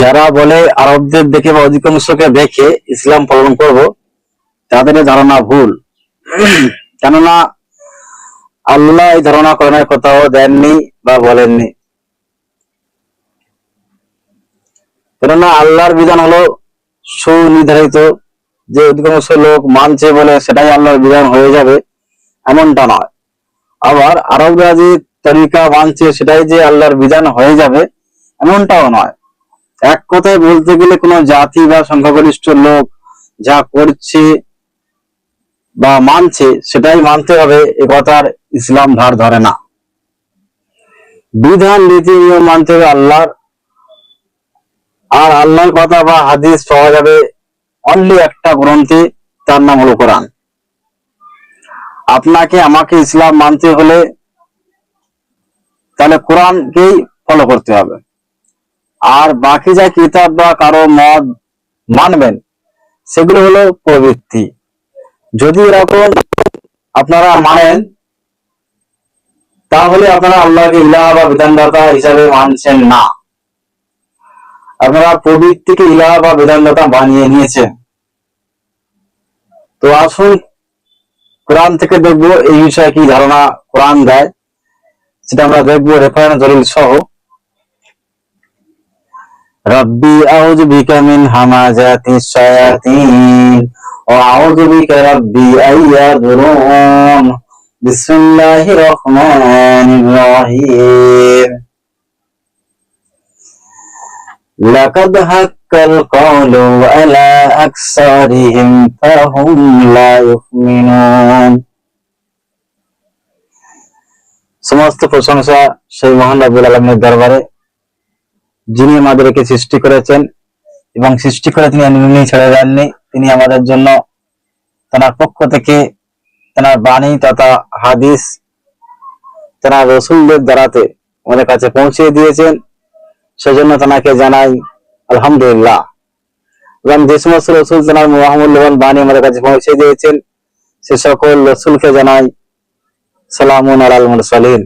যারা বলে আরবদের দেখে বা অধিকাংশকে দেখে ইসলাম পালন করব, তাদের ধারণা ভুল। কেননা আল্লাহ এই ধারণা করার কোথাও দেননি বা বলেননি। কেননা আল্লাহর বিধান হলো সুনির্ধারিত, যে অধিকাংশ লোক মানছে বলে সেটাই আল্লাহর বিধান হয়ে যাবে, এমনটা নয়। আবার আরবরা যে তরিকা মানছে সেটাই যে আল্লাহর বিধান হয়ে যাবে এমনটাও নয়। এক কথায় বলতে গেলে কোনো জাতি বা সংখ্যাগরিষ্ঠ লোক যা করছে বা মানছে সেটাই মানতে হবে, এ কথার ইসলাম ধার ধরে না। বিধান, নীতি, নিয়ম মানতে হবে আল্লাহর। আর আল্লাহর কথা বা হাদিস পাওয়া যাবে অনলি একটা গ্রন্থে, তার নাম হলো কোরআন। আপনাকে, আমাকে ইসলাম মানতে হলে তাহলে কোরআনকেই ফলো করতে হবে। আর বাকি যা কিতাব বা কারও মত মানবেন, সেগুলো হলো প্রবৃত্তি। যদি এরকম আপনারা মানেন, তাহলে আপনারা আল্লাহকে ইলাহা বা বিধানদাতা হিসাবে মানছেন না। আপনারা প্রবৃত্তিকে ইলাহা বা বিধানদাতা বানিয়ে নিয়েছেন। তো আসুন, কোরআন থেকে দেখব এই বিষয়ে কি ধারণা কোরআন দেয়, সেটা আমরা দেখব রেফারেন্স দলিল সহ। রব্বি আউযু বিকা মিন হামাজাতি শায়াতিন ওয়া আউযু বিকা রব্বি আইয়াদুরুন বিসমিল্লাহির রহমানির রহিম لقد حق القول على أكثرهم فهم لا يؤمنون সমস্ত প্রশংসা সেই মহান রাব্বুল আলমের দরবারে যিনি আমাদেরকে সৃষ্টি করেছেন এবং সৃষ্টি করে তিনি এমনি ছেড়ে দেননি, তিনি আমাদের জন্য তেনার পক্ষ থেকে তেনার বাণী তথা হাদিস তেনার রসুলদের দ্বারাতে আমাদের কাছে পৌঁছে দিয়েছেন। সেজন্য তেনাকে জানাই আলহামদুলিল্লাহ। এবং যে সমস্ত রসুল তেনার মহামূল্যবান বাণী আমাদের কাছে পৌঁছে দিয়েছেন, সে সকল রসুলকে জানাই সালামুন আলাল মুরসালিন।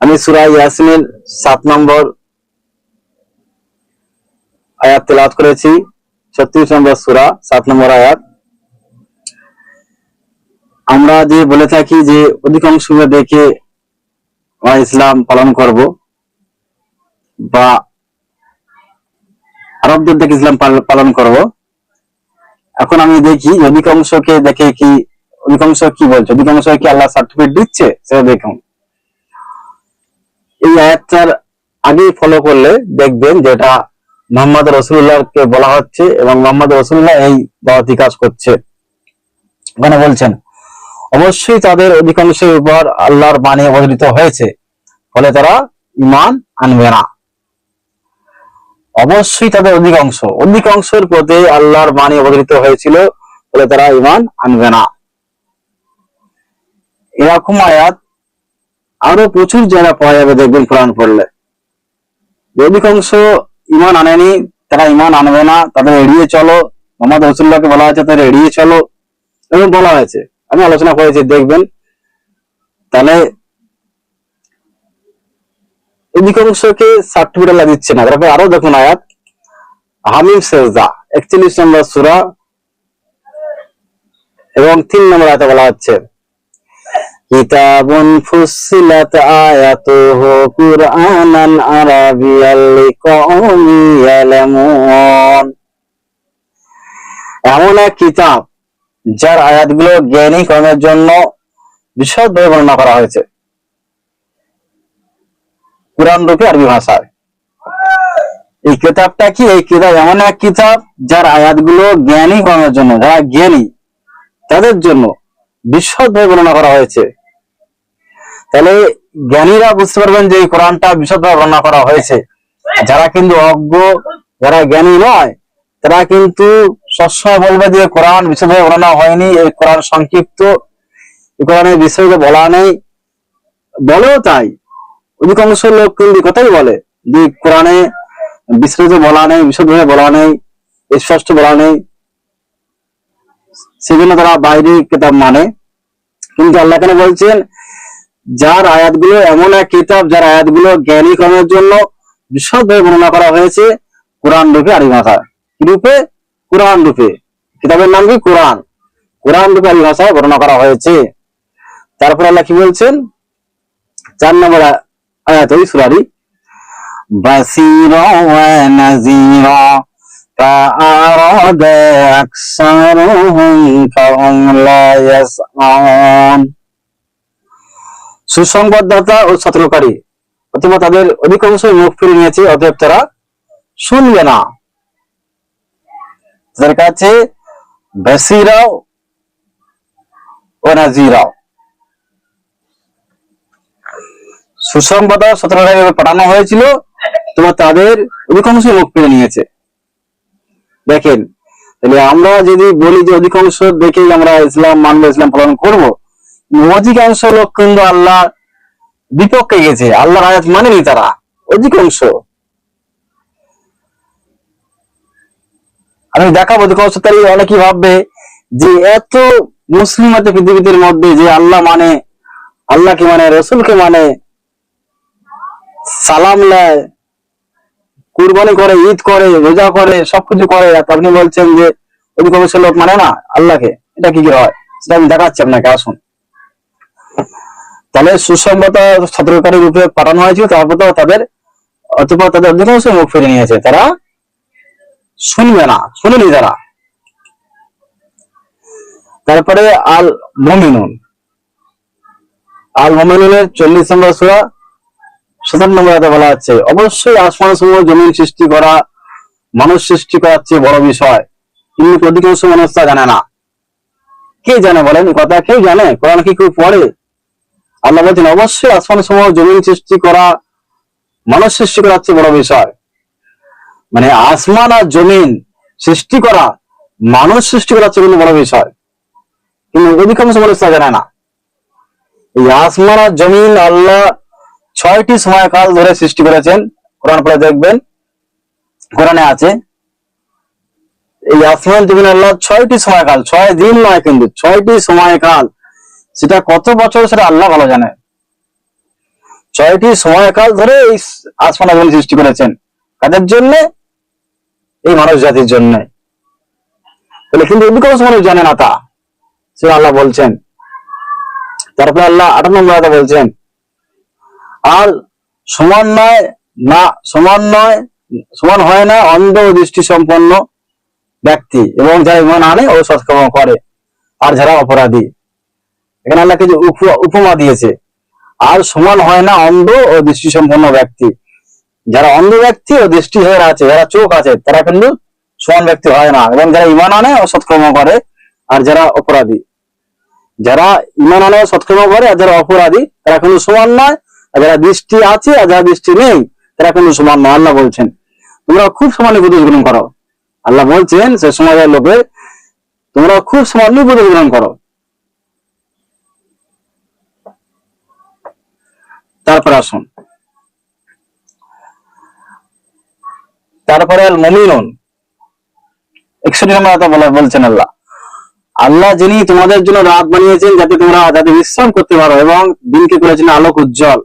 আমি সুরা ইয়াসিনের সাত নম্বর আয়াত তেলাওয়াত করেছি, ছত্রিশ নম্বর সুরা, সাত নম্বর আয়াত। আমরা যে বলে থাকি যে অধিকাংশ দেখে ইসলাম পালন করব বা আরবদের দেখে ইসলাম পালন করব। এখন আমি দেখি অধিকাংশকে দেখে কি, অধিকাংশ কি বলছে? অধিকাংশ কি আল্লাহ সার্টিফিকেট দিচ্ছে? সেটা দেখুন এই আয়াতটার আগে ফলো করলে দেখবেন যেটা মোহাম্মদ রসুল্লাহকে বলা হচ্ছে এবং মোহাম্মদ রসুল্লাহ এই দাওয়াতি কাজ করছে। ওখানে বলছেন, অবশ্যই তাদের অধিকাংশের উপর আল্লাহর বাণী অবতরিত হয়েছে, ফলে তারা ইমান আনবে না। অবশ্যই তাদের অধিকাংশ, অধিকাংশের প্রতি আল্লাহর বাণী অবতরিত হয়েছিল, ফলে তারা ইমান আনবে না। এরকম আয়াত আরও প্রচুর জায়গা পাওয়া যাবে দেখবেন কোরআন পড়লে। যে অধিকাংশ ইমান আনেনি, তারা ইমান আনবে না, তাদের এড়িয়ে চলো। মোহাম্মদ রসুল্লাহকে বলা হয়েছে, তাদের এড়িয়ে চলো। এরকম বলা হয়েছে। আমি আলোচনা করেছি, দেখবেন। তাহলে অধিকাংশকে সার্টিফিকেট দিচ্ছে না। তারপরে আরও দেখুন আয়াত। হামিম সেজদা, একচল্লিশ নম্বর সুরা এবং তিন নম্বর আয়াতে বলা হচ্ছে কিতাবুন ফুসিলাত আয়াতুহু কুরআনান আরাবিয়াল লিকাউমি ইয়ালামুন। এমন এক কিতাব যার আয়াতগুলো জ্ঞানী কর্মের জন্য বিশদভাবে বর্ণনা করা হয়েছে। কোরআন রূপে আরবি ভাষায়। এই কিতাবটা কি? এই কিতাব এমন এক কিতাব যার আয়াতগুলো জ্ঞানী কর্মের জন্য, যারা জ্ঞানী, তাদের জন্য বিশদভাবে বর্ণনা করা হয়েছে। তাহলে জ্ঞানীরা বুঝতে পারবেন যে এই কোরআনটা বিশদভাবে বর্ণনা করা হয়েছে। যারা কিন্তু অজ্ঞ, যারা জ্ঞানী নয়, তারা কিন্তু সবসময় বলবে যে কোরআন বিশদভাবে বর্ণনা হয়নি এই কোরআন সংক্ষিপ্ত এই কোরআনের বিষয়কে বলা নেই। বলেও তাই। অধিকাংশ লোক কিন্তু কথাই বলে যে কোরআনে বিস্তারিত বলা নেই বিশদভাবে বলা নেই স্পষ্ট বলা নেই। সেজন্য তারা বাইরে কেতাব মানে কিন্তু আল্লাহ কেন বলছেন, যার আয়াতগুলো এমন এক কিতাব, যার আয়াতগুলো জ্ঞানী কর্মের জন্য বিশদভাবে বর্ণনা করা হয়েছে, কোরআন রূপে আরবি ভাষায়। রূপে? কোরআন রূপে। কিতাবের নাম কি? কোরআন। কোরআন রূপে আরবি ভাষায় বর্ণনা করা হয়েছে। তারপর আল্লাহ কি বলছেন? চার নম্বর আয়াত ওই সুরারি। বাসিরা ওয়া নাযীরা فأعرض أكثرهم فهم لا يسمعون সুসংবাদদাতা ও সতর্ককারী অথবা তাদের অধিকাংশ মুখ ফিরে নিয়েছে অতএব তারা শুনবে না তাদের কাছে বেসিরাও ও নাজিরাও সুসংবাদ ও সতর্ককারী পাঠানো হয়েছিল তোমার তাদের অধিকাংশ মুখ ফিরে নিয়েছে দেখেন, তাহলে আমরা যদি বলি যে অধিকাংশ দেখেই আমরা ইসলাম, মানবো ইসলাম পালন করব অধিকাংশ লোক কিন্তু আল্লাহ বিপক্ষে গেছে, আল্লাহর আয়াত মানেনি তারা, অধিকাংশ। আমি দেখাবো অধিকাংশ তাই অনেকেই ভাববে যে এত মুসলিম আছে পৃথিবীর মধ্যে যে আল্লাহ মানে আল্লাহকে মানে রসুলকে মানে সালাম নেয় কুরবানি করে, ঈদ করে, রোজা করে, সবকিছু করে। আপনি বলছেন যে অধিকাংশ লোক মানে না আল্লাহকে। এটা কি করে হয়? সেটা আমি দেখাচ্ছি আপনাকে, আসুন। তাহলে সুসংগত সতর্ককারী রূপে পাঠানো হয়েছিল, তারপর তো তাদের, অথবা তাদের অধিকাংশ মুখ ফিরে নিয়েছে। তারা শুনবে না, শুনেনি তারা। তারপরে আল মমিনুন আল মমিনুনের চল্লিশ নম্বর সুরা সাতান্ন নম্বর বলা আছে অবশ্যই আসমান সমূহ জমিন সৃষ্টি করা, মানুষ সৃষ্টি করার চেয়ে বড় বিষয়। কিন্তু অধিকাংশ মানুষ তা জানে না। কে জানে বলেন? কথা কেউ জানে? কোরআন কি কেউ পড়ে? আল্লাহ বলছেন, অবশ্যই আসমান সমূহ জমিন সৃষ্টি করা, মানুষ সৃষ্টি করার চেয়ে বড় বিষয়। মানে আসমান আর জমিন সৃষ্টি করা, মানুষ সৃষ্টি করার চেয়ে কিন্তু বড় বিষয়। কিন্তু অধিকাংশ মানুষ তা জানে না। এই আসমান আর জমিন আল্লাহ ছয়টি সময়কাল ধরে সৃষ্টি করেছেন। কোরআন পরে দেখবেন। কোরআনে আছে, এই আসমান জমিন আল্লাহ ছয়টি সময়কাল, ছয় দিন নয় কিন্তু, ছয়টি সময়কাল। সেটা কত বছর সেটা আল্লাহ ভালো জানে। ছয়টি সময়কাল ধরে এই আসমান জমিন সৃষ্টি করেছেন। কাদের জন্য? এই মানব জাতির জন্য। তাহলে কিন্তু অধিকাংশ মানুষ জানে না তা। সেটা আল্লাহ বলছেন। তারপরে আল্লাহ আয়াতে বলছেন আর সমান নয় না, সমান নয়, সমান হয় না অন্ধ দৃষ্টি সম্পন্ন ব্যক্তি এবং যারা ইমান আনে ও সৎকর্ম করে আর যারা অপরাধী। এখানে আল্লাহ কিছু উপ- উপমা দিয়েছে। আর সমান হয় না অন্ধ ও দৃষ্টি সম্পন্ন ব্যক্তি। যারা অন্ধ ব্যক্তি ও দৃষ্টি হয়ে আছে, যারা চোখ আছে, তারা কিন্তু সমান ব্যক্তি হয় না এবং যারা ইমান আনে ও সৎকর্ম করে আর যারা অপরাধী। যারা ইমান আনে ও সৎকর্ম করে আর যারা অপরাধী, তারা কিন্তু সমান নয় যারা দৃষ্টি আছে আর যারা দৃষ্টি নেই, তারা কিন্তু সমান নয়। আল্লাহ বলছেন, তোমরা খুব সমান উপদেশ গ্রহণ করো। আল্লাহ বলছেন, সে সমাজের লোকে তোমরা খুব সমান উপদেশ গ্রহণ করো। তারপরে আসুন। তারপরে আল মমিনুন একষট্টি নম্বর আয়াতে বলা বলছেন আল্লাহ আল্লাহ যিনি তোমাদের জন্য রাত বানিয়েছেন যাতে তোমরা যাতে বিশ্রাম করতে পারো এবং দিনকে করেছেন আলোক উজ্জ্বল।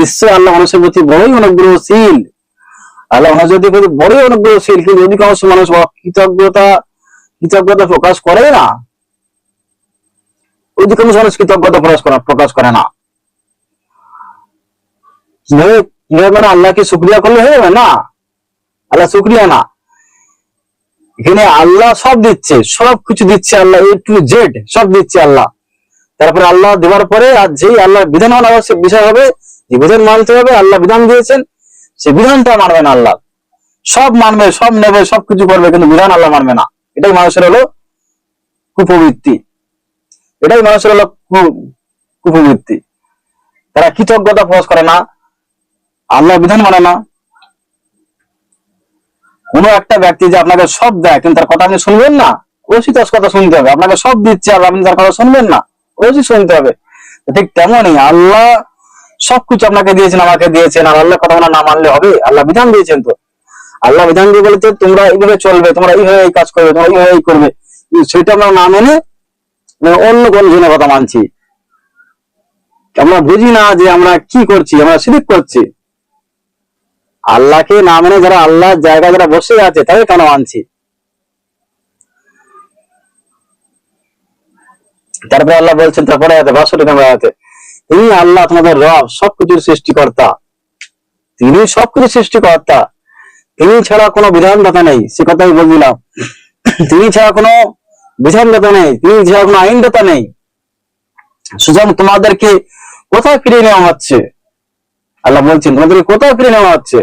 নিশ্চয় আল্লাহ মানুষের প্রতি বড়ই অনুগ্রহশীল। আল্লাহ মানুষের প্রতি বড়ই অনুগ্রহশীল। কিন্তু অধিকাংশ মানুষ কৃতজ্ঞতা কৃতজ্ঞতা প্রকাশ করে না অধিকাংশ মানুষ কৃতজ্ঞতা প্রকাশ করে প্রকাশ করে না। মানে আল্লাহকে শুক্রিয়া করলে হয়ে যাবে না? আল্লাহ শুক্রিয়া না। এখানে আল্লাহ সব দিচ্ছে, সব কিছু দিচ্ছে আল্লাহ এ টু জেড সব দিচ্ছে আল্লাহ। তারপরে আল্লাহ দেওয়ার পরে আর যেই আল্লাহ বিধান আবশ্যক বিষয় হবে বিধান মানতে হবে, আল্লাহ বিধান দিয়েছেন, সে বিধানটা মানবে না আল্লাহ। সব মানবে, সব নেবে, সব কিছু করবে, কিন্তু বিধান আল্লাহ মানবে না। এটাই মানুষের হলো কুপবৃত্তি এটাই মানুষের হলো কুপবৃত্তি তারা কৃতজ্ঞতা প্রকাশ করে না, আল্লাহ বিধান মানে না। কোন একটা ব্যক্তি যে আপনাকে সব দেয়, কিন্তু তার কথা আপনি শুনবেন না অবশ্যই তার কথা শুনতে হবে। আপনাকে সব দিচ্ছে, আর আপনি তার কথা শুনবেন না অবশ্যই শুনতে হবে। ঠিক তেমনই আল্লাহ সবকিছু আপনাকে দিয়েছেন, আমাকে দিয়েছেন, আর আল্লাহ কথা না মানলে হবে? আল্লাহ বিধান দিয়েছেন তো। আল্লাহ বিধান দিয়ে বলেছে, তোমরা এইভাবে চলবে, তোমরা এইভাবে এই কাজ করবে, তোমরা এইভাবে এই করবে। সেটা আমরা না মেনে অন্য কোন জনের কথা মানছি। আমরা বুঝি না যে আমরা কি করছি, আমরা শিরিক করছি। আল্লাহকে না মেনে যারা আল্লাহর জায়গায় যারা বসে আছে, তাদের কেন আনছি তারপরে আল্লাহ বলছেন, তারপরে আছে বাষট্টি নম্বর আয়াতে তিনি আল্লাহ তোমাদের রব, সবকিছুর সৃষ্টিকর্তা। তিনি সবকিছু সৃষ্টিকর্তা। তিনি ছাড়া কোনো বিধানদাতা নেই, সে কথাই বলছিলাম। তিনি ছাড়া কোনো বিধানদাতা নেই, তিনি ছাড়া কোনো আইনদাতা নেই। সুতরাং তোমাদেরকে কোথায় ফিরিয়ে নেওয়া হচ্ছে? আল্লাহ বলছেন, তোমাদেরকে কোথায় ফিরিয়ে নেওয়া হচ্ছে?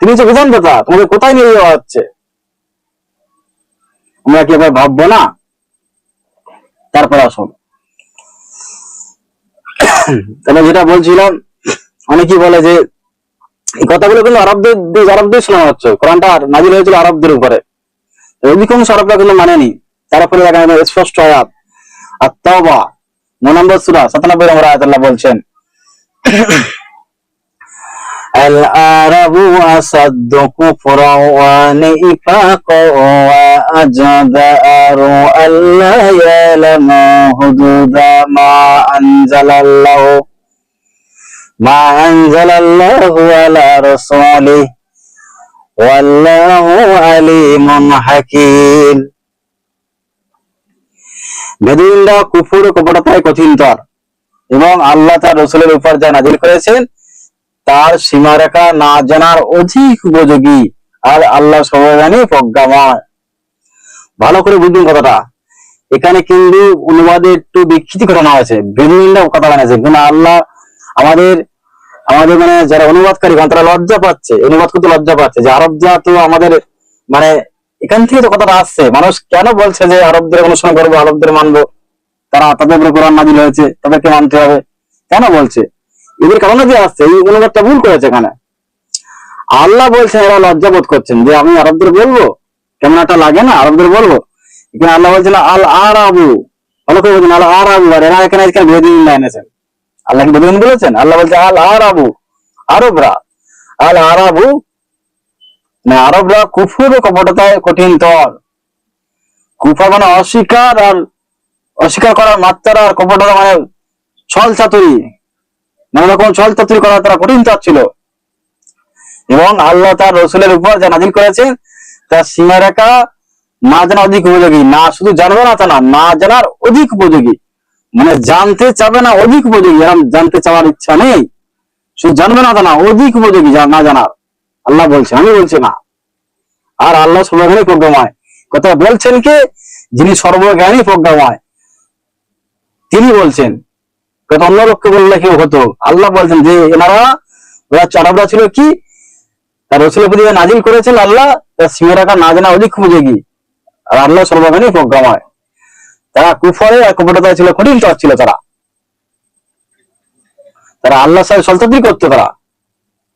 তিনি যে বিধানদাতা, তোমাদের কোথায় নিয়ে যাওয়া হচ্ছে? আমরা কি এবার ভাববো না? তারপর আসুন। তাহলে যেটা বলছিলাম, অনেকেই বলে যে, এই কথাগুলো কিন্তু আরবদের আরবদের শোনা হচ্ছে। কোরআনটা নাজির হয়েছিল আরবদের উপরে। অধিকাংশ আরবরা কিন্তু মানেনি। তারপরে দেখা গেল স্পষ্ট আয়াত। আর তওবা নম্বর সুরা, সাতানব্বই নম্বর আয়াত বলছেন العرب أصد كفرا ونفاقا وأجدار ألا يعلموا حدود ما أنزل الله ما أنزل الله على رسوله والله عليم حكيم বেদুইনরা কুফুর ও কপটতায় কঠিনতর এবং আল্লাহ তার রসুলের উপর যা নাজিল করেছেন তার সীমারেখা না জানার অধিক উপযোগী আর আল্লাহ সর্বজ্ঞানী প্রজ্ঞাময়। ভালো করে বুঝুন কথাটা। এখানে কিন্তু অনুবাদে একটু বিকৃতি ঘটানো হয়েছে। বিভিন্ন কথা বানিয়েছে। কিন্তু আল্লাহ আমাদের আমাদের মানে যারা অনুবাদকারী গান তারা লজ্জা পাচ্ছে। অনুবাদ করতে লজ্জা পাচ্ছে যে আরব যা তো আমাদের মানে এখান থেকে তো কথাটা আসছে। মানুষ কেন বলছে যে আরবদের অনুসরণ করব, আরবদের মানবো? তারা তাদের উপরে কোরআন নাজিল হয়েছে। তাদেরকে মানতে হবে। কেন বলছে? এদের কারণে যে আসছে, এই অনুবাদটা ভুল করেছে এখানে। আল্লাহ বলছেন এরা লজ্জা বোধ করছেন। যে আমি আরবদের বলব? কেমন একটা লাগে না, আরবদের বলব? এখানে আল্লাহ বলছেন, আল আর আবু ভালো করে বলছেন আল আর আবু আর এরা এখানে বেদিন এনেছেন। আল্লাহ কি বেদিন বলেছেন? আল্লাহ বলছে, আল আর আবু আরবরা। আল আর আবু না, আরবরা কুফুর কপটতায় কঠিন তর। কুফা মানে অস্বীকার আর, অস্বীকার করার মাত্রা আর কপটতা মানে ছল চাতুরি নানা রকম ছল চাতুরি করা তারা কঠিন ছিল। এবং আল্লাহ তার রসুলের উপর যা নাজিল করেছেন তার সীমারেখা না জানা অধিক উপযোগী। না শুধু জানবে না তা না না জানার অধিক উপযোগী। মানে জানতে চাবে না অধিক উপযোগী এরকম জানতে চাওয়ার ইচ্ছা নেই। শুধু জানবে না তা না, অধিক উপযোগী না জানার। আল্লাহ বলছেন, আমি বলছি না। আর আল্লাহ সর্বজ্ঞানী প্রজ্ঞাময়। কথা বলছেন কে? যিনি সর্বজ্ঞানী প্রজ্ঞাময়। তিনি বলছেন কথা অন্য লোককে বললে কেউ হতো? আল্লাহ বলছেন যে, এনারা, ওরা চারাবরা ছিল কি? তার রসুলের প্রতি নাজিল করেছেন আল্লাহ, তার সীমে রাখা না জানা অধিক উপযোগী আর আল্লাহ সর্বজ্ঞানী প্রজ্ঞাময়। তারা কুফরে এক কপটতা ছিল, কঠিন চর ছিল তারা। তারা আল্লাহ সাহেব সলতাদি করতো তারা।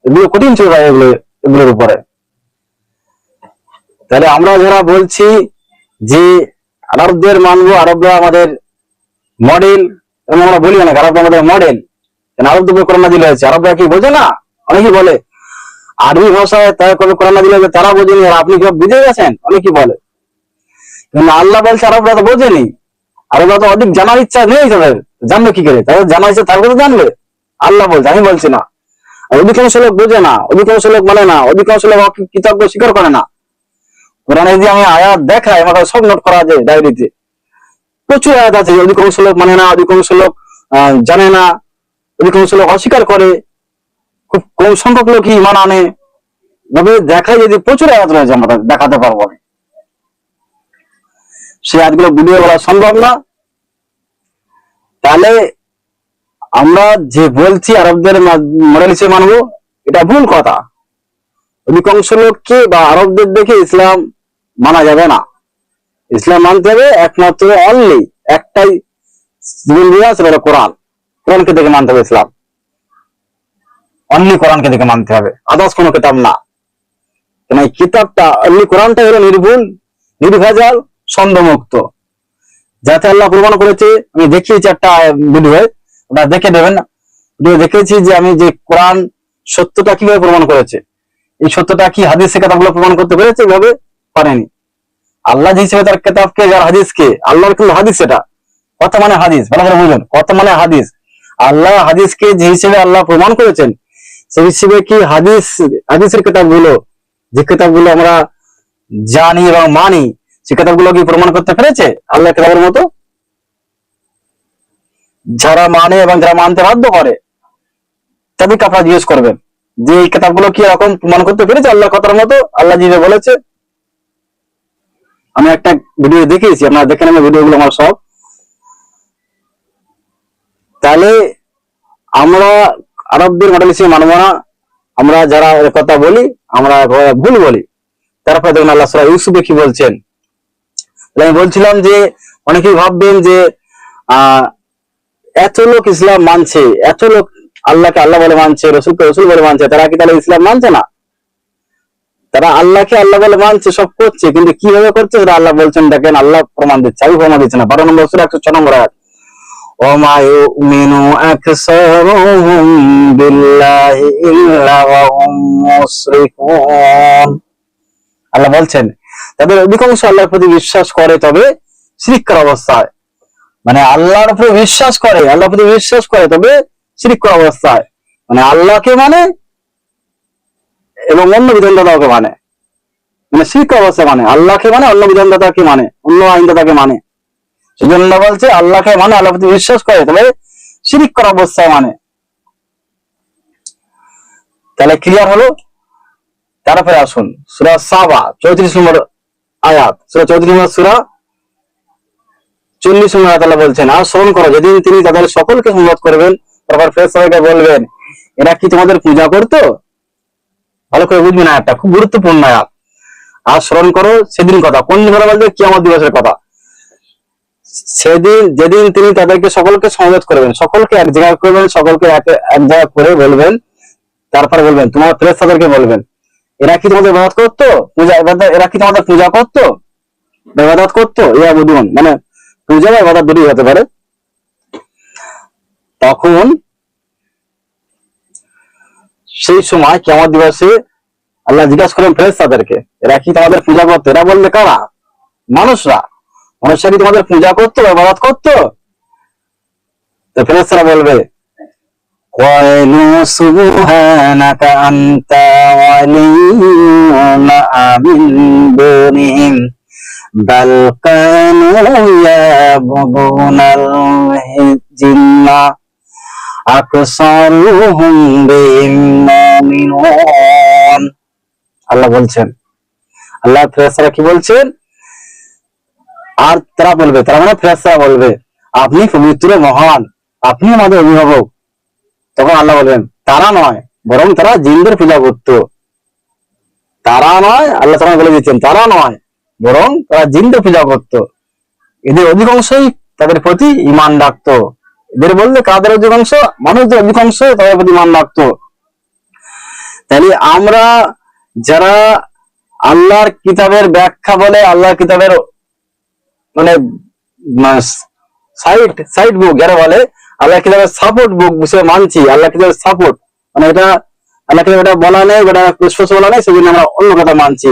এগুলো কঠিন ছিল তারা এগুলো, এগুলোর উপরে। তাহলে আমরা যারা বলছি যে, আরবদের মানবো, আরবরা আমাদের মডেল এবং আমরা বলি না আরব আমাদের মডেল আরবদের উপরে করোনা দিলে হয়েছে? আরবরা কি বোঝে না? অনেকেই বলে। আরবি ভাষায় তারা কবে করোনা দিলে হয়েছে তারা বোঝেনি। আর আপনি কেউ বুঝে গেছেন? অনেকেই বলে। কিন্তু আল্লাহ বলছে, আরবরা তো বোঝেনি। আরবরা তো অধিক জানার ইচ্ছা নেই তাদের। জানবে কি করে? তাদের জানার ইচ্ছা তার কথা জানবে। আল্লাহ বলছে, আমি বলছি না। অধিকাংশ লোক বোঝে না। অধিকাংশ লোক মানে না। অধিকাংশ লোক কৃতজ্ঞ স্বীকার করে না। কোরআনে যদি আমি আয়াত দেখাই, আমার সব নোট করা যায় ডায়েরিতে। প্রচুর আয়াত আছে অধিকাংশ লোক মানে না, অধিকাংশ লোক জানে না, অধিকাংশ লোক অস্বীকার করে, খুব কম সংখ্যক লোকই ইমান আনে। দেখাই যদি প্রচুর আয়াত রয়েছে, আমরা দেখাতে পারব আমি। সেই আয়াতগুলো ভিডিও করা সম্ভব না। তাহলে আমরা যে বলছি, আরবদের মডেল হিসেবে মানবো, এটা ভুল কথা। অধিকাংশ লোককে বা আরবদের দেখে ইসলাম মানা যাবে না। ইসলাম মানতে হবে একমাত্র অনলি একটাই জীবন দিয়ে আছে সেটা কোরআন। কোরআনকে দেখে মানতে হবে ইসলাম। অনলি কোরআনকে দেখে মানতে হবে। আদার্স কোনো কিতাব না। কেন এই কিতাবটা অনলি কোরআনটা হলো নির্ভুল, নির্ভেজাল সন্দেহমুক্ত যাতে আল্লাহ প্রমাণ করেছে, আমি দেখিয়েছি একটা ভিডিও ওটা দেখে ভিডিও দেখেছি যে আমি যে কোরআন সত্যটা কীভাবে প্রমাণ করেছে। এই সত্যটা কি হাদিসে কিতাবগুলো প্রমাণ করতে পেরেছে? এভাবে পারেনি। আল্লাহ হিসেবে তার কেতাবকে, যার হাদিসকে, আল্লাহর কিন্তু হাদিস এটা? কথা মানে হাদিস? ভালো করে বুঝুন কথা মানে হাদিস? আল্লাহ হাদিসকে যে হিসেবে আল্লাহ প্রমাণ করেছেন, সেই হিসেবে কি হাদিস, হাদিসের কিতাবগুলো, যে কিতাবগুলো আমরা জানি এবং মানি সে কিতাবগুলো কি প্রমাণ করতে পেরেছে? আল্লাহ কিতাবের মতো? যারা মানে এবং যারা মানতে বাধ্য করে, তাদেরকে আপনারা জিজ্ঞেস করবেন যে এই কিতাবগুলো কি এরকম প্রমাণ করতে পেরেছে? আল্লাহ কথার মতো আল্লাহ যেভাবে বলেছে আমি একটা ভিডিও দেখিয়েছি, আপনারা দেখে নেবেন ভিডিওগুলো আমার সব। তাহলে আমরা আরবদের মডেল হিসেবে মানবো না। আমরা যারা কথা বলি, আমরা ভুল বলি। তারপরে দেখুন আল্লাহ সুরা ইউসুফে কি বলছেন? আমি বলছিলাম যে, অনেকেই ভাববেন যে এত লোক ইসলাম মানছে, এত লোক আল্লাহকে আল্লাহ বলে মানছে, রসুলকে রসুল বলে মানছে, তারা কি তাহলে ইসলাম মানছে না? তারা আল্লাহকে আল্লাহ বলে মানছে সব করছে কিন্তু কিভাবে করছে সেটা আল্লাহ বলছেন দেখেন আল্লাহ প্রমাণ দিচ্ছে আমি প্রমাণ দিচ্ছে না বারো নম্বর সুরা একশো ছ নম্বর আয়াত وما يؤمن أكثرهم بالله إلا وهم مشركون আল্লাহ বলছেন তাদের অধিকাংশ আল্লাহর প্রতি বিশ্বাস করে তবে শিরিকার অবস্থায় মানে আল্লাহর উপরে বিশ্বাস করে আল্লাহর প্রতি বিশ্বাস করে তবে শিরিকার অবস্থায় মানে আল্লাহকে মানে এবং অন্য বিধানদাতাকে মানে? মানে শিখ অবস্থায় মানে। আল্লাহকে মানে অন্য বিধানদাতাকে মানে অন্য আইনদাতাকে মানে। সেজন্য বলছে, আল্লাহকে মানে আল্লাহ প্রতি বিশ্বাস করে। তবে শিরিক করা অবস্থায় মানে। তাহলে ক্লিয়ার হলো? তারপরে আসুন। সুরা সাবা, চৌত্রিশ নম্বর আয়াত। সুরা চৌত্রিশ নম্বর সুরা, চল্লিশ নম্বর আয়াত বলছেন, আর স্মরণ করো, যেদিন তিনি তাদের সকলকে সংবাদ করবেন তারপর ফের সবাইকে বলবেন, এরা কি তোমাদের পূজা করতো? ভালো করে বুঝবেন আয়াতটা খুব গুরুত্বপূর্ণ আয়াত। আর স্মরণ করো সেদিন কথা, কোন দিন কথা বলতে কিয়ামত দিবসের কথা। সেদিন, যেদিন তিনি তাদেরকে সকলকে সংবাদ করবেন, সকলকে এক জায়গায় করবেন, সকলকে এক জায়গায় করে বলবেন, তারপর বলবেন, তোমার ফেরেস্তাদেরকে বলবেন। এরা কি তোমাদের ইবাদত করতো? পূজা এরা কি তোমাদের পূজা করতো? বা ইবাদত করতো? এরা বুধুন মানে পূজা বা ইবাদত দুটোই হতে পারে। তখন সেই সময় কেমন দিবসে আল্লাহ জিজ্ঞাসা করেন ফেরেস্তাদেরকে এরা কি তোমাদের পূজা করতো এরা বললে কারা মানুষরা মানুষরা কি তোমাদের পূজা করতো বা ইবাদত করতো তো ফেরেস্তারা বলবে قالوا سبحانك أنت ولينا من دونهم بل كانوا يعبدون الجن আল্লাহ বলছেন। আল্লাহ ফেরেশতারা কি বলছেন? আর তারা বলবে, তারা মানে ফেরেশতারা বলবে, আপনি পবিত্র, মহান, আপনি আমাদের অভিভাবক। তখন আল্লাহ বলবেন, তারা নয়, বরং তারা জিনদের পূজা করতো তারা নয়, আল্লাহ তারা বলে দিচ্ছেন তারা নয়, বরং তারা জিন্দ পূজা করতো এদের অধিকাংশই তাদের প্রতি ইমান ডাকতো এদের বললে কাদের অধিকাংশ? মানুষদের অধিকাংশ তাদের প্রতি ইমান রাখতো তাহলে আমরা যারা আল্লাহর কিতাবের ব্যাখ্যা বলে, আল্লাহর কিতাবের মানে সাইড সাইড বুক, যারা বলে আল্লাহ কিতাবের সাপোর্ট বুক বিষয়ে মানছি আল্লাহ কিতাবের সাপোর্ট। মানে এটা আল্লাহ কিতাব এটা বলা নেই এটা স্পষ্ট বলা নেই, সেজন্য আমরা অন্য কথা মানছি।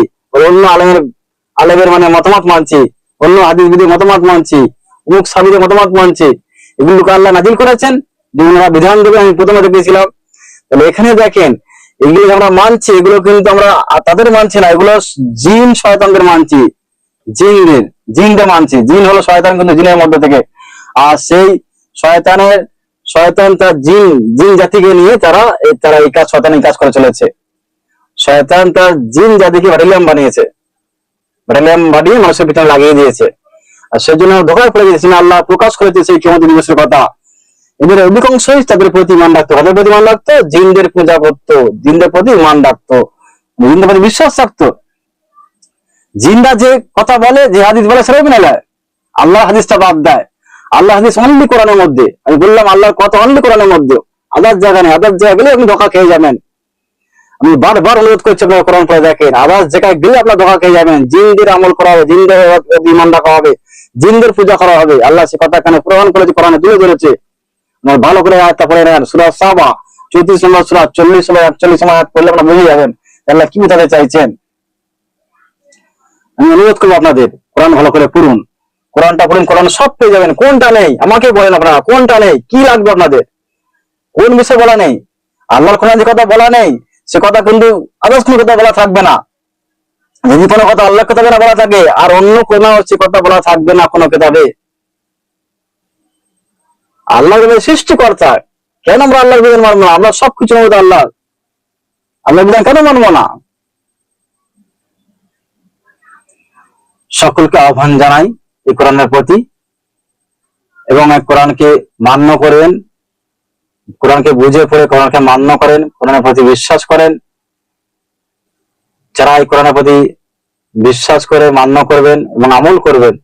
অন্য আলেমের আলেমের মানে মতামত মানছি। অন্য হাদিস বিধি মতামত মানছি। অমুক সাবিদের মতামত মানছি। এগুলোকে আল্লাহ নাজিল করেছেন। যেগুলো আমরা বিধান দেবে, আমি প্রথমে দেখেছিলাম তাহলে এখানে দেখেন, এগুলো আমরা মানছি, এগুলো কিন্তু আমরা তাদের মানছি না, এগুলো জিন শয়তানদের মানছি। জিনদের জিনদের মানছি। জিন হলো শয়তান কিন্তু জিনের মধ্যে থেকে। আর সেই শয়তানের, শয়তান তার জিন জিন জাতিকে নিয়ে তারা তারা এই কাজ শয়তান কাজ করে চলেছে। শয়তান তার জিন জাতিকে ব্যাটালিয়াম বানিয়েছে। ব্যাটালিয়াম বানিয়ে মানুষের পিছনে লাগিয়ে দিয়েছে। আর সেজন্য ধোকায় পড়ে গেছে না আল্লাহ প্রকাশ করেছে সেই কেমন দিবসের কথা। এদের অধিকাংশই তাদের প্রতি ইমান রাখতো। তাদের প্রতি ইমান রাখতো? জিনদের পূজা করতো, জিনদের প্রতি ইমান রাখতো। জিনদের প্রতি বিশ্বাস রাখতো। জিনরা যে কথা বলে, যে হাদিস বলে, সেটাই মেনে নেয়। আল্লাহ হাদিসটা বাদ দেয়। আল্লাহ হাদিস অনলি কোরআনের মধ্যে। আমি বললাম, আল্লাহর কথা অনলি কোরআনের মধ্যে। আদার জায়গা নেই, আদার জায়গা গেলে আপনি ধোকা খেয়ে যাবেন। আমি বারবার অনুরোধ করছি আপনারা কোরআন পড়ে দেখেন। আদার জায়গায় গেলে আপনার ধোকা খেয়ে যাবেন। জিনদের আমল করা হবে, জিনদের ইমান রাখা হবে। জিনদের পূজা করা হবে। আল্লাহ সে কথা এখানে প্রমাণ করেছে, কোরআনে তুলে ধরেছে। ভালো করে আয়াতটা পড়ে নেন। সুরা সাবা, চৌত্রিশ নম্বর সুরা, চল্লিশ নম্বর, একচল্লিশ নম্বর আয়াত পড়লে আপনারা বুঝে যাবেন আল্লাহ কি বোঝাতে চাইছেন। আমি অনুরোধ করব আপনাদের, কোরআন ভালো করে পড়ুন। কোরআনটা পড়ুন, কোরআন সব পেয়ে যাবেন। কোনটা নেই? আমাকে বলেন আপনারা, কোনটা নেই? কি লাগবে আপনাদের? কোন বিষয়ে বলা নেই? আল্লাহর কোরআন যে কথা বলা নেই, সে কথা কিন্তু আদর্শ কথা বলা থাকবে না। যদি কোনো কথা আল্লাহ কিতাবে না বলা থাকে, আর অন্য কোনো সে কথা বলা থাকবে না কোনো কেতাবে। আল্লাহ সৃষ্টিকর্তা। কেন আমরা আল্লাহর বিধান মানবো না? আমরা সবকিছু মধ্যে আল্লাহ আল্লাহর বিধান কেন মানবো না? সকলকে আহ্বান জানাই এই কোরআনের প্রতি। এবং এক কোরআনকে মান্য করেন, কোরআনকে বুঝে পড়ে কোরআনকে মান্য করেন, কোরআনের প্রতি বিশ্বাস করেন। যারা এই কোরআনের প্রতি বিশ্বাস করে মান্য করবেন এবং আমল করবেন